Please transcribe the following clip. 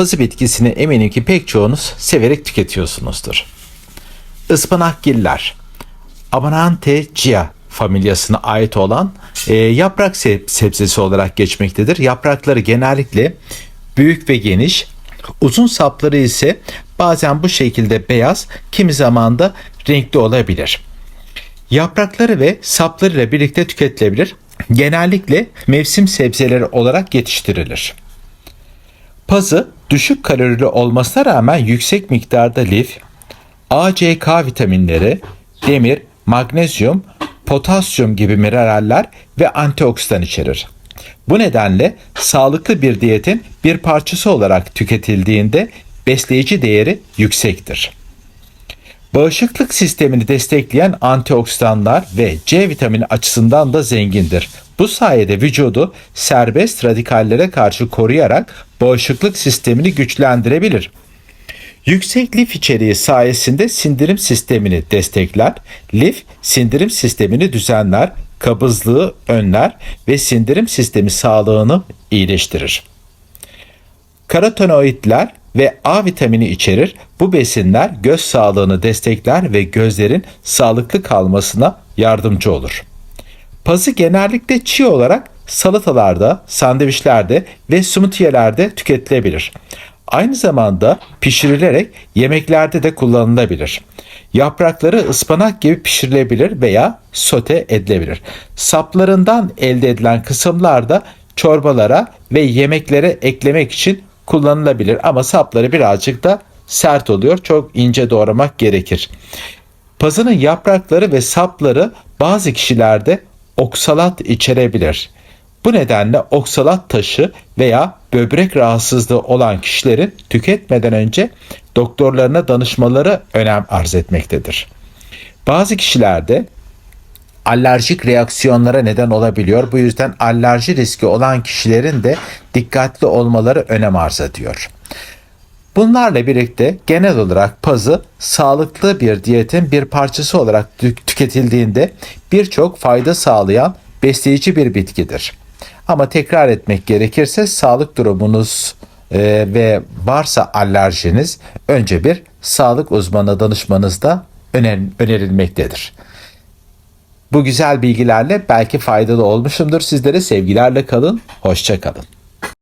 Pazı bitkisini eminim ki pek çoğunuz severek tüketiyorsunuzdur. Ispanakgiller, Amananthecea familyasına ait olan e, yaprak se- sebzesi olarak geçmektedir. Yaprakları genellikle büyük ve geniş, uzun sapları ise bazen bu şekilde beyaz, kimi zaman da renkli olabilir. Yaprakları ve saplarıyla birlikte tüketilebilir. Genellikle mevsim sebzeleri olarak yetiştirilir. Pazı düşük kalorili olmasına rağmen yüksek miktarda lif, A, C, K vitaminleri, demir, magnezyum, potasyum gibi mineraller ve antioksidan içerir. Bu nedenle sağlıklı bir diyetin bir parçası olarak tüketildiğinde besleyici değeri yüksektir. Bağışıklık sistemini destekleyen antioksidanlar ve C vitamini açısından da zengindir. Bu sayede vücudu serbest radikallere karşı koruyarak bağışıklık sistemini güçlendirebilir. Yüksek lif içeriği sayesinde sindirim sistemini destekler, lif sindirim sistemini düzenler, kabızlığı önler ve sindirim sistemi sağlığını iyileştirir. Karotenoidler ve A vitamini içerir. Bu besinler göz sağlığını destekler ve gözlerin sağlıklı kalmasına yardımcı olur. Pazı genellikle çiğ olarak salatalarda, sandviçlerde ve smoothie'lerde tüketilebilir. Aynı zamanda pişirilerek yemeklerde de kullanılabilir. Yaprakları ıspanak gibi pişirilebilir veya sote edilebilir. Saplarından elde edilen kısımlar da çorbalara ve yemeklere eklemek için kullanılabilir ama sapları birazcık da sert oluyor. Çok ince doğramak gerekir. Pazının yaprakları ve sapları bazı kişilerde oksalat içerebilir. Bu nedenle oksalat taşı veya böbrek rahatsızlığı olan kişilerin tüketmeden önce doktorlarına danışmaları önem arz etmektedir. Bazı kişilerde alerjik reaksiyonlara neden olabiliyor. Bu yüzden alerji riski olan kişilerin de dikkatli olmaları önem arz ediyor. Bunlarla birlikte genel olarak pazı sağlıklı bir diyetin bir parçası olarak tü- tüketildiğinde birçok fayda sağlayan besleyici bir bitkidir. Ama tekrar etmek gerekirse sağlık durumunuz e, ve varsa alerjiniz önce bir sağlık uzmanına danışmanızda öner- önerilmektedir. Bu güzel bilgilerle belki faydalı olmuşumdur. Sizlere sevgilerle kalın, hoşça kalın.